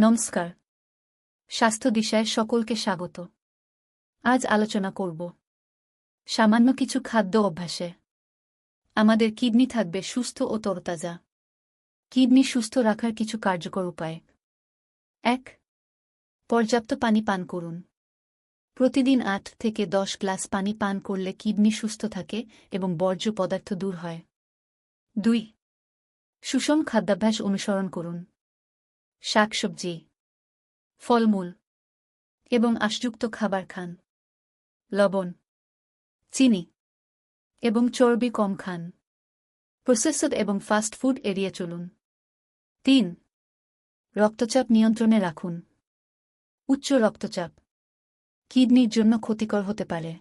নমস্কার। স্বাস্থ্য দিশায় সকলকে স্বাগত। আজ আলোচনা করব। সামান্য কিছু খাদ্য অভ্যাসে। আমাদের কিডনি থাকবে সুস্থ ও তরতাজা। কিডনি সুস্থ রাখার কিছু কার্যকর উপায়। এক, পর্যাপ্ত পানি পান করুন। প্রতিদিন আট থেকে দশ গ্লাস পানি পান করলে কিডনি সুস্থ থাকে এবং বর্জ্য পদার্থ দূর হয়। দুই, সুষম খাদ্যাভ্যাস অনুসরণ করুন। শাকসবজি, ফলমূল এবং আশযুক্ত খাবার খান। লবণ, চিনি এবং চর্বি কম খান। প্রসেসড এবং ফাস্ট ফুড এড়িয়ে চলুন। তিন, রক্তচাপ নিয়ন্ত্রণে রাখুন। উচ্চ রক্তচাপ কিডনির জন্য ক্ষতিকর হতে পারে,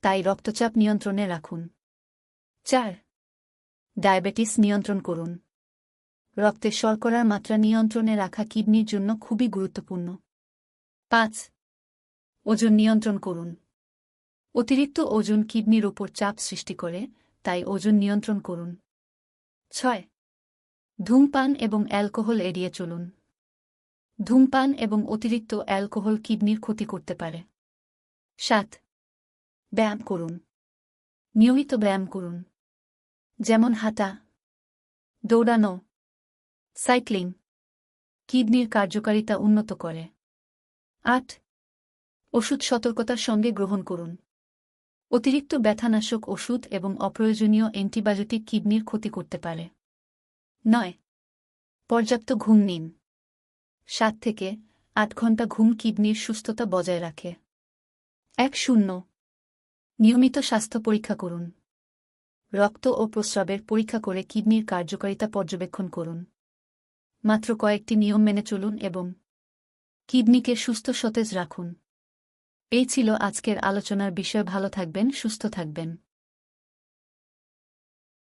তাই রক্তচাপ নিয়ন্ত্রণে রাখুন। চার, ডায়াবেটিস নিয়ন্ত্রণ করুন। রক্তে শর্করার মাত্রা নিয়ন্ত্রণে রাখা কিডনির জন্য খুবই গুরুত্বপূর্ণ। পাঁচ, ওজন নিয়ন্ত্রণ করুন। অতিরিক্ত ওজন কিডনির ওপর চাপ সৃষ্টি করে, তাই ওজন নিয়ন্ত্রণ করুন। ছয়, ধূমপান এবং অ্যালকোহল এড়িয়ে চলুন। ধূমপান এবং অতিরিক্ত অ্যালকোহল কিডনির ক্ষতি করতে পারে। সাত, ব্যায়াম করুন। নিয়মিত ব্যায়াম করুন। যেমন হাঁটা, দৌড়ানো সাইক্লিং কিডনির কার্যকারিতা উন্নত করে। আট, ওষুধ সতর্কতার সঙ্গে গ্রহণ করুন। অতিরিক্ত ব্যথানাশক ওষুধ এবং অপ্রয়োজনীয় অ্যান্টিবায়োটিক কিডনির ক্ষতি করতে পারে। নয়, পর্যাপ্ত ঘুম নিন। সাত থেকে আট ঘণ্টা ঘুম কিডনির সুস্থতা বজায় রাখে। এক, শূন্য, নিয়মিত স্বাস্থ্য পরীক্ষা করুন। রক্ত ও প্রস্রাবের পরীক্ষা করে কিডনির কার্যকারিতা পর্যবেক্ষণ করুন। মাত্র কয়েকটি নিয়ম মেনে চলুন এবং কিডনিকে সুস্থ সতেজ রাখুন। এই ছিল আজকের আলোচনার বিষয়। ভালো থাকবেন, সুস্থ থাকবেন।